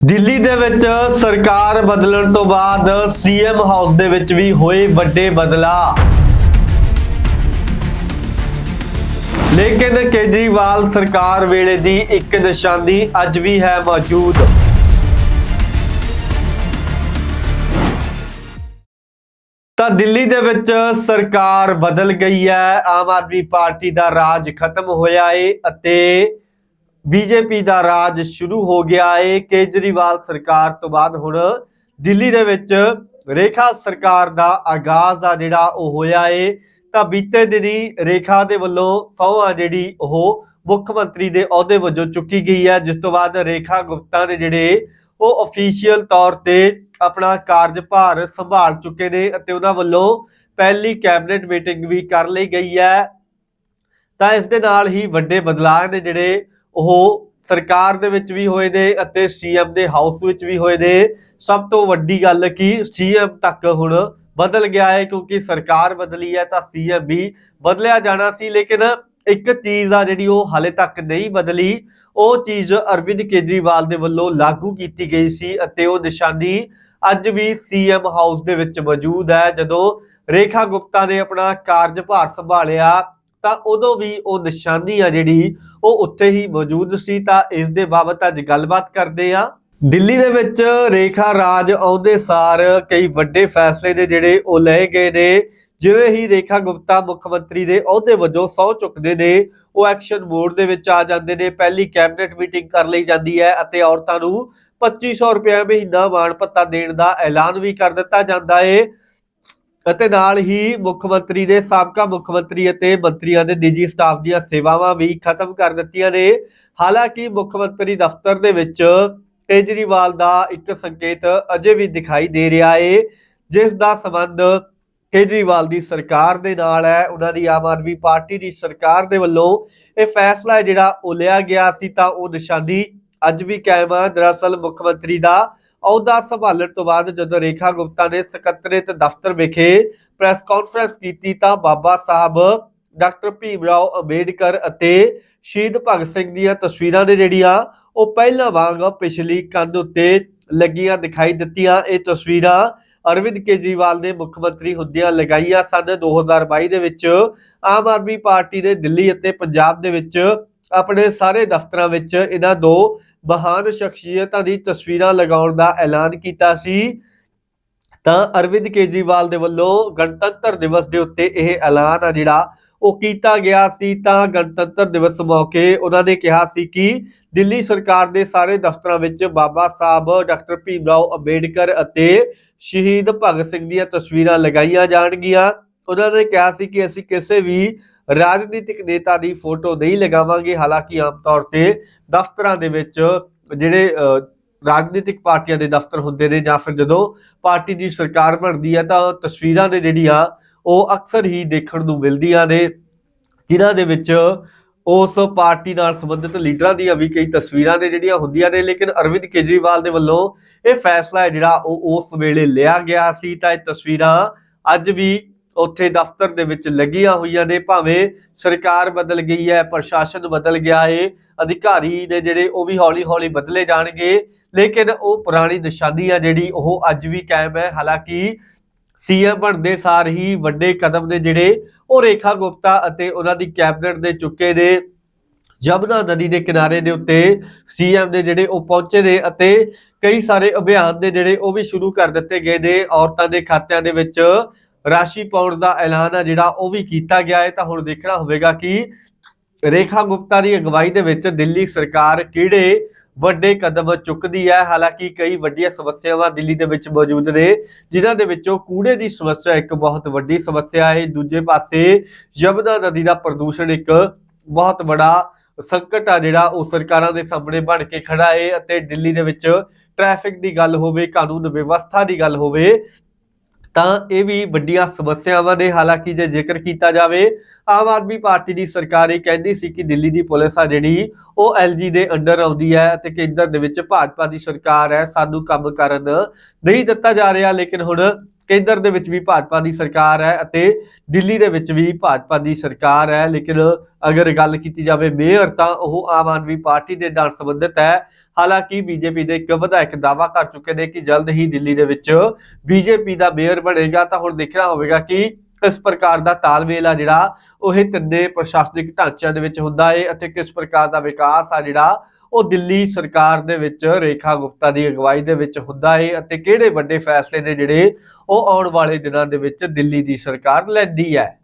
ਦਿੱਲੀ ਦੇ ਵਿੱਚ ਸਰਕਾਰ ਬਦਲਣ ਤੋਂ ਬਾਅਦ ਸੀਐਮ ਹਾਊਸ ਦੇ ਵਿੱਚ ਵੀ ਹੋਏ ਵੱਡੇ ਬਦਲਾਅ। ਲੇਕਿਨ ਕੇਜਰੀਵਾਲ ਸਰਕਾਰ ਵੇਲੇ ਦੀ ਇੱਕ ਨਿਸ਼ਾਨੀ ਅੱਜ ਵੀ ਹੈ ਮੌਜੂਦ। ਤਾਂ ਦਿੱਲੀ ਦੇ ਵਿੱਚ ਸਰਕਾਰ ਬਦਲ ਗਈ ਹੈ, ਆਮ ਆਦਮੀ ਪਾਰਟੀ ਦਾ ਰਾਜ ਖਤਮ ਹੋਇਆ ਏ ਅਤੇ ਬੀਜੇਪੀ ਦਾ ਰਾਜ ਸ਼ੁਰੂ ਹੋ ਗਿਆ ਏ। ਕੇਜਰੀਵਾਲ ਸਰਕਾਰ ਤੋਂ ਬਾਅਦ ਹੁਣ ਦਿੱਲੀ ਦੇ ਵਿੱਚ ਰੇਖਾ ਸਰਕਾਰ ਦਾ ਆਗਾਜ਼ ਆ ਜਿਹੜਾ ਉਹ ਹੋਇਆ ਏ। ਤਾਂ ਬੀਤੇ ਦਿਨੀ ਰੇਖਾ ਦੇ ਵੱਲੋਂ ਸਹੁੰ ਜਿਹੜੀ ਉਹ ਮੁੱਖ ਮੰਤਰੀ ਦੇ ਅਹੁਦੇ ਵਜੋਂ ਚੁੱਕੀ ਗਈ ਹੈ। ਜਿਸ ਤੋਂ ਬਾਅਦ ਰੇਖਾ ਗੁਪਤਾ ਨੇ ਜਿਹੜੇ ਉਹ ਅਫੀਸ਼ੀਅਲ ਤੌਰ ਤੇ ਆਪਣਾ ਕਾਰਜਭਾਰ ਸੰਭਾਲ ਚੁੱਕੇ ਨੇ ਅਤੇ ਉਹਨਾਂ ਵੱਲੋਂ ਪਹਿਲੀ ਕੈਬਨਿਟ ਮੀਟਿੰਗ ਵੀ ਕਰ ਲਈ ਗਈ ਹੈ। ਤਾਂ ਇਸ ਦੇ ਨਾਲ ਹੀ ਵੱਡੇ ਬਦਲਾਅ ਨੇ ਜਿਹੜੇ ਉਹ ਸਰਕਾਰ ਦੇ ਵਿੱਚ ਵੀ ਹੋਏ ਨੇ ਅਤੇ ਸੀਐਮ ਦੇ ਹਾਊਸ ਵਿੱਚ ਵੀ ਹੋਏ ਨੇ। ਸਭ ਤੋਂ ਵੱਡੀ ਗੱਲ ਕਿ ਸੀਐਮ ਤੱਕ ਹੁਣ ਬਦਲ ਗਿਆ ਹੈ ਕਿਉਂਕਿ ਸਰਕਾਰ ਬਦਲੀ ਹੈ ਤਾਂ ਸੀਐਮ ਵੀ ਬਦਲਿਆ ਜਾਣਾ ਸੀ, ਲੇਕਿਨ ਇੱਕ ਚੀਜ਼ ਆ ਜਿਹੜੀ ਉਹ ਹਾਲੇ ਤੱਕ ਨਹੀਂ ਬਦਲੀ, ਉਹ ਚੀਜ਼ ਅਰਵਿੰਦ ਕੇਜਰੀਵਾਲ ਦੇ ਵੱਲੋਂ ਲਾਗੂ ਕੀਤੀ ਗਈ ਸੀ ਅਤੇ ਉਹ ਨਿਸ਼ਾਨੀ ਅੱਜ ਵੀ ਸੀਐਮ ਹਾਊਸ ਦੇ ਵਿੱਚ ਮੌਜੂਦ ਹੈ। ਜਦੋਂ ਰੇਖਾ ਗੁਪਤਾ ਨੇ ਆਪਣਾ ਕਾਰਜਭਾਰ ਸੰਭਾਲਿਆ ਤਾਂ ਉਦੋਂ ਵੀ ਉਹ ਨਿਸ਼ਾਨੀ ਆ ਜਿਹੜੀ ਉਹ ਉੱਥੇ ਹੀ ਮੌਜੂਦ ਸੀ ਤਾਂ ਇਸ ਦੇ ਬਾਬਤ ਅੱਜ ਗੱਲਬਾਤ ਕਰਦੇ ਆ ਦਿੱਲੀ ਦੇ ਵਿੱਚ ਰੇਖਾ ਰਾਜ ਆਉਂਦੇ ਸਾਰ ਕਈ ਵੱਡੇ ਫੈਸਲੇ ਨੇ ਜਿਹੜੇ ਉਹ ਲਏ ਗਏ ਨੇ। ਜਿਵੇਂ ਹੀ ਰੇਖਾ ਗੁਪਤਾ ਮੁੱਖ ਮੰਤਰੀ ਦੇ ਅਹੁਦੇ ਵਜੋਂ ਸਹੁੰ ਚੁੱਕਦੇ ਨੇ, ਉਹ ਐਕਸ਼ਨ ਮੋਡ ਦੇ ਵਿੱਚ ਆ ਜਾਂਦੇ ਨੇ। ਪਹਿਲੀ ਕੈਬਨਿਟ ਮੀਟਿੰਗ ਕਰ ਲਈ ਜਾਂਦੀ ਹੈ ਅਤੇ ਔਰਤਾਂ ਨੂੰ 2500 ਰੁਪਏ ਮਹੀਨਾ ਮਾਣ ਭੱਤਾ ਦੇਣ ਦਾ ਐਲਾਨ ਵੀ ਕਰ ਦਿੱਤਾ ਜਾਂਦਾ ਹੈ। ਅਤੇ ਨਾਲ ਹੀ ਮੁੱਖ ਮੰਤਰੀ ਨੇ, ਸਾਬਕਾ ਮੁੱਖ ਮੰਤਰੀ ਅਤੇ ਮੰਤਰੀਆਂ ਦੇ ਨਿੱਜੀ ਸਟਾਫ ਦੀਆਂ ਸੇਵਾਵਾਂ ਵੀ ਖਤਮ ਕਰ ਦਿੱਤੀਆਂ ਨੇ। ਹਾਲਾਂਕਿ ਮੁੱਖ ਮੰਤਰੀ ਦਫ਼ਤਰ ਦੇ ਵਿੱਚ ਕੇਜਰੀਵਾਲ ਦਾ ਇੱਕ ਸੰਕੇਤ ਅਜੇ ਵੀ ਦਿਖਾਈ ਦੇ ਰਿਹਾ ਏ, ਜਿਸ ਦਾ ਸੰਬੰਧ ਕੇਜਰੀਵਾਲ ਦੀ ਸਰਕਾਰ ਦੇ ਨਾਲ ਹੈ। ਉਹਨਾਂ ਦੀ ਆਮ ਆਦਮੀ ਪਾਰਟੀ ਦੀ ਸਰਕਾਰ ਦੇ ਵੱਲੋਂ ਇਹ ਫੈਸਲਾ ਜਿਹੜਾ ਉਹ ਲਿਆ ਗਿਆ ਸੀ ਤਾਂ ਉਹ ਨਿਸ਼ਾਨੀ ਅੱਜ ਵੀ ਕਾਇਮ ਆ। ਦਰਅਸਲ ਮੁੱਖ ਮੰਤਰੀ ਦਾ ਅਹੁਦਾ ਸੰਭਾਲਣ ਤੋਂ ਬਾਅਦ ਜਦੋਂ ਰੇਖਾ ਗੁਪਤਾ ਨੇ ਸਕੱਤਰੇਤ ਦਫ਼ਤਰ ਵਿਖੇ ਪ੍ਰੈਸ ਕਾਨਫਰੰਸ ਕੀਤੀ ਤਾਂ ਬਾਬਾ ਸਾਹਿਬ, ਡਾਕਟਰ ਭੀਮ ਰਾਓ ਅੰਬੇਡਕਰ ਅਤੇ ਸ਼ਹੀਦ ਭਗਤ ਸਿੰਘ ਦੀਆਂ ਤਸਵੀਰਾਂ ਨੇ ਜਿਹੜੀਆਂ ਉਹ ਪਹਿਲਾਂ ਵਾਂਗ ਪਿਛਲੀ ਕੰਧ ਉੱਤੇ ਲੱਗੀਆਂ ਦਿਖਾਈ ਦਿੱਤੀਆਂ। ਇਹ ਤਸਵੀਰਾਂ ਅਰਵਿੰਦ ਕੇਜਰੀਵਾਲ ਨੇ ਮੁੱਖ ਮੰਤਰੀ ਹੁੰਦਿਆਂ ਲਗਾਈਆਂ ਸਨ। 2022 ਦੇ ਵਿੱਚ ਆਮ ਆਦਮੀ ਪਾਰਟੀ ਨੇ ਦਿੱਲੀ ਅਤੇ ਪੰਜਾਬ ਦੇ ਵਿੱਚ ਆਪਣੇ ਸਾਰੇ ਦਫ਼ਤਰਾਂ ਵਿੱਚ ਇਹਨਾਂ ਦੋ ਮਹਾਨ ਸ਼ਖਸੀਅਤਾਂ ਦੀ ਤਸਵੀਰਾਂ ਲਗਾਉਣ ਦਾ ਐਲਾਨ ਕੀਤਾ ਸੀ। ਤਾਂ ਅਰਵਿੰਦ ਕੇਜਰੀਵਾਲ ਦੇ ਵੱਲੋਂ ਗਣਤੰਤਰ ਦਿਵਸ ਦੇ ਉੱਤੇ ਇਹ ਐਲਾਨ ਆ ਜਿਹੜਾ ਉਹ ਕੀਤਾ ਗਿਆ ਸੀ। ਤਾਂ ਗਣਤੰਤਰ ਦਿਵਸ ਮੌਕੇ ਉਹਨਾਂ ਨੇ ਕਿਹਾ ਸੀ ਕਿ ਦਿੱਲੀ ਸਰਕਾਰ ਦੇ ਸਾਰੇ ਦਫ਼ਤਰਾਂ ਵਿੱਚ ਬਾਬਾ ਸਾਹਿਬ, ਡਾਕਟਰ ਭੀਮ ਰਾਓ ਅੰਬੇਡਕਰ ਅਤੇ ਸ਼ਹੀਦ ਭਗਤ ਸਿੰਘ ਦੀਆਂ ਤਸਵੀਰਾਂ ਲਗਾਈਆਂ ਜਾਣਗੀਆਂ। ਉਹਨਾਂ ਨੇ ਕਿਹਾ ਸੀ ਕਿ ਅਸੀਂ ਕਿਸੇ ਵੀ ਰਾਜਨੀਤਿਕ ਨੇਤਾ ਦੀ ਫੋਟੋ ਨਹੀਂ ਲਗਾਵਾਂਗੇ। ਹਾਲਾਂਕਿ ਆਮ ਤੌਰ ਤੇ ਦਫ਼ਤਰਾਂ ਦੇ ਵਿੱਚ ਜਿਹੜੇ ਰਾਜਨੀਤਿਕ ਪਾਰਟੀਆਂ ਦੇ ਦਫ਼ਤਰ ਹੁੰਦੇ ਨੇ ਜਾਂ ਫਿਰ ਜਦੋਂ ਪਾਰਟੀ ਦੀ ਸਰਕਾਰ ਬਣਦੀ ਹੈ ਤਾਂ ਤਸਵੀਰਾਂ ਨੇ ਜਿਹੜੀਆਂ, ਉਹ ਅਕਸਰ ਹੀ ਦੇਖਣ ਨੂੰ ਮਿਲਦੀਆਂ ਨੇ, ਜਿਨ੍ਹਾਂ ਦੇ ਵਿੱਚ ਉਸ ਪਾਰਟੀ ਨਾਲ ਸੰਬੰਧਿਤ ਲੀਡਰਾਂ ਦੀਆਂ ਵੀ ਕਈ ਤਸਵੀਰਾਂ ਨੇ ਜਿਹੜੀਆਂ ਹੁੰਦੀਆਂ ਨੇ। ਲੇਕਿਨ ਅਰਵਿੰਦ ਕੇਜਰੀਵਾਲ ਦੇ ਵੱਲੋਂ ਇਹ ਫੈਸਲਾ ਹੈ ਜਿਹੜਾ ਉਹ ਉਸ ਵੇਲੇ ਲਿਆ ਗਿਆ ਸੀ। ਤਾਂ ਇਹ ਤਸਵੀਰਾਂ ਅੱਜ ਵੀ ਉੱਥੇ ਦਫ਼ਤਰ ਦੇ ਵਿੱਚ ਲੱਗੀਆਂ ਹੋਈਆਂ ਨੇ। ਭਾਵੇਂ ਸਰਕਾਰ ਬਦਲ ਗਈ ਹੈ, ਪ੍ਰਸ਼ਾਸਨ ਬਦਲ ਗਿਆ ਹੈ ਅਧਿਕਾਰੀ ਨੇ ਜਿਹੜੇ ਉਹ ਵੀ ਹੌਲੀ-ਹੌਲੀ ਬਦਲੇ ਜਾਣਗੇ। ਲੇਕਿਨ ਉਹ ਪੁਰਾਣੀ ਨਿਸ਼ਾਨੀ ਆ ਜਿਹੜੀ ਉਹ ਅੱਜ ਵੀ ਕਾਇਮ ਹੈ। ਹਾਲਾਂਕਿ ਸੀਐਮ ਬਣਦੇ ਸਾਰ ਹੀ ਵੱਡੇ ਕਦਮ ਨੇ ਜਿਹੜੇ ਉਹ ਰੇਖਾ ਗੁਪਤਾ ਅਤੇ ਉਹਨਾਂ ਦੀ ਕੈਬਨਿਟ ਦੇ ਚੁੱਕੇ ਨੇ। ਜਮਨਾ ਨਦੀ ਦੇ ਕਿਨਾਰੇ ਦੇ ਉੱਤੇ ਸੀਐਮ ਦੇ ਜਿਹੜੇ ਉਹ ਪਹੁੰਚੇ ਨੇ ਅਤੇ ਕਈ ਸਾਰੇ ਅਭਿਆਨ ਦੇ ਜਿਹੜੇ ਉਹ ਵੀ ਸ਼ੁਰੂ ਕਰ ਦਿੱਤੇ ਗਏ ਨੇ। ਔਰਤਾਂ ਦੇ ਖਾਤਿਆਂ ਦੇ ਵਿੱਚ ਰਾਸ਼ੀ ਪਾਉਣ ਦਾ ਐਲਾਨ ਆ ਜਿਹੜਾ ਉਹ ਵੀ ਕੀਤਾ ਗਿਆ ਹੈ। ਤਾਂ ਹੁਣ ਦੇਖਣਾ ਹੋਵੇਗਾ ਕਿ ਰੇਖਾ ਗੁਪਤਾ ਦੀ ਅਗਵਾਈ ਦੇ ਵਿੱਚ ਦਿੱਲੀ ਸਰਕਾਰ ਕਿਹੜੇ ਵੱਡੇ ਕਦਮ ਚੁੱਕਦੀ ਹੈ? ਹਾਲਾਂਕਿ ਕਈ ਵੱਡੀਆਂ ਸਮੱਸਿਆਵਾਂ ਦਿੱਲੀ ਦੇ ਵਿੱਚ ਮੌਜੂਦ ਨੇ, ਜਿਨ੍ਹਾਂ ਦੇ ਵਿੱਚੋਂ ਕੂੜੇ ਦੀ ਸਮੱਸਿਆ ਇੱਕ ਬਹੁਤ ਵੱਡੀ ਸਮੱਸਿਆ ਹੈ। ਦੂਜੇ ਪਾਸੇ ਯਮੁਨਾ ਨਦੀ ਦਾ ਪ੍ਰਦੂਸ਼ਣ ਇੱਕ ਬਹੁਤ ਬੜਾ ਸੰਕਟ ਆ ਜਿਹੜਾ ਉਹ ਸਰਕਾਰਾਂ ਦੇ ਸਾਹਮਣੇ ਬਣ ਕੇ ਖੜਾ ਹੈ ਅਤੇ ਦਿੱਲੀ ਦੇ ਵਿੱਚ ਟ੍ਰੈਫਿਕ ਦੀ ਗੱਲ ਹੋਵੇ, ਕਾਨੂੰਨ ਵਿਵਸਥਾ ਦੀ ਗੱਲ ਹੋਵੇ ਤਾਂ ਇਹ ਵੀ ਵੱਡੀਆਂ ਸਮੱਸਿਆਵਾਂ ਨੇ। ਹਾਲਾਂਕਿ ਜੇ ਜ਼ਿਕਰ ਕੀਤਾ ਜਾਵੇ, ਆਮ ਆਦਮੀ ਪਾਰਟੀ ਦੀ ਸਰਕਾਰ ਇਹ ਕਹਿੰਦੀ ਸੀ ਕਿ ਦਿੱਲੀ ਦੀ ਪੁਲਿਸ ਆ ਜਿਹੜੀ, ਉਹ ਐਲਜੀ ਦੇ ਅੰਡਰ ਆਉਂਦੀ ਹੈ ਅਤੇ ਕੇਂਦਰ ਦੇ ਵਿੱਚ ਭਾਜਪਾ ਦੀ ਸਰਕਾਰ ਹੈ। ਸਾਨੂੰ ਕੰਮ ਕਰਨ ਨਹੀਂ ਦਿੱਤਾ ਜਾ ਰਿਹਾ, ਲੇਕਿਨ ਹੁਣ ਕੇਂਦਰ ਦੇ ਵਿੱਚ ਵੀ ਭਾਜਪਾ ਦੀ ਸਰਕਾਰ ਹੈ ਅਤੇ ਦਿੱਲੀ ਦੇ ਵਿੱਚ ਵੀ ਭਾਜਪਾ ਦੀ ਸਰਕਾਰ ਹੈ। ਲੇਕਿਨ ਅਗਰ ਗੱਲ ਕੀਤੀ ਜਾਵੇ ਮੇਅਰ, ਤਾਂ ਉਹ ਆਮ ਆਦਮੀ ਪਾਰਟੀ ਦੇ ਨਾਲ ਸੰਬੰਧਿਤ ਹੈ। ਹਾਲਾਂਕਿ ਬੀਜੇਪੀ ਦੇ ਇੱਕ ਵਿਧਾਇਕ ਦਾਅਵਾ ਕਰ ਚੁੱਕੇ ਨੇ ਕਿ ਜਲਦ ਹੀ ਦਿੱਲੀ ਦੇ ਵਿੱਚ ਬੀਜੇਪੀ ਦਾ ਮੇਅਰ ਬਣੇਗਾ। ਤਾਂ ਹੁਣ ਦੇਖਣਾ ਹੋਵੇਗਾ ਕਿ ਕਿਸ ਪ੍ਰਕਾਰ ਦਾ ਤਾਲਮੇਲ ਆ ਜਿਹੜਾ ਉਹ ਇਹ ਤਿੰਨੇ ਪ੍ਰਸ਼ਾਸਨਿਕ ਢਾਂਚਿਆਂ ਦੇ ਵਿੱਚ ਹੁੰਦਾ ਹੈ ਅਤੇ ਕਿਸ ਪ੍ਰਕਾਰ ਦਾ ਵਿਕਾਸ ਆ ਜਿਹੜਾ ਉਹ ਦਿੱਲੀ ਸਰਕਾਰ ਦੇ ਵਿੱਚ ਰੇਖਾ ਗੁਪਤਾ ਦੀ ਅਗਵਾਈ ਦੇ ਵਿੱਚ ਹੁੰਦਾ ਹੈ ਅਤੇ ਕਿਹੜੇ ਵੱਡੇ ਫੈਸਲੇ ਨੇ ਜਿਹੜੇ ਉਹ ਆਉਣ ਵਾਲੇ ਦਿਨਾਂ ਦੇ ਵਿੱਚ ਦਿੱਲੀ ਦੀ ਸਰਕਾਰ ਲੈਂਦੀ ਹੈ।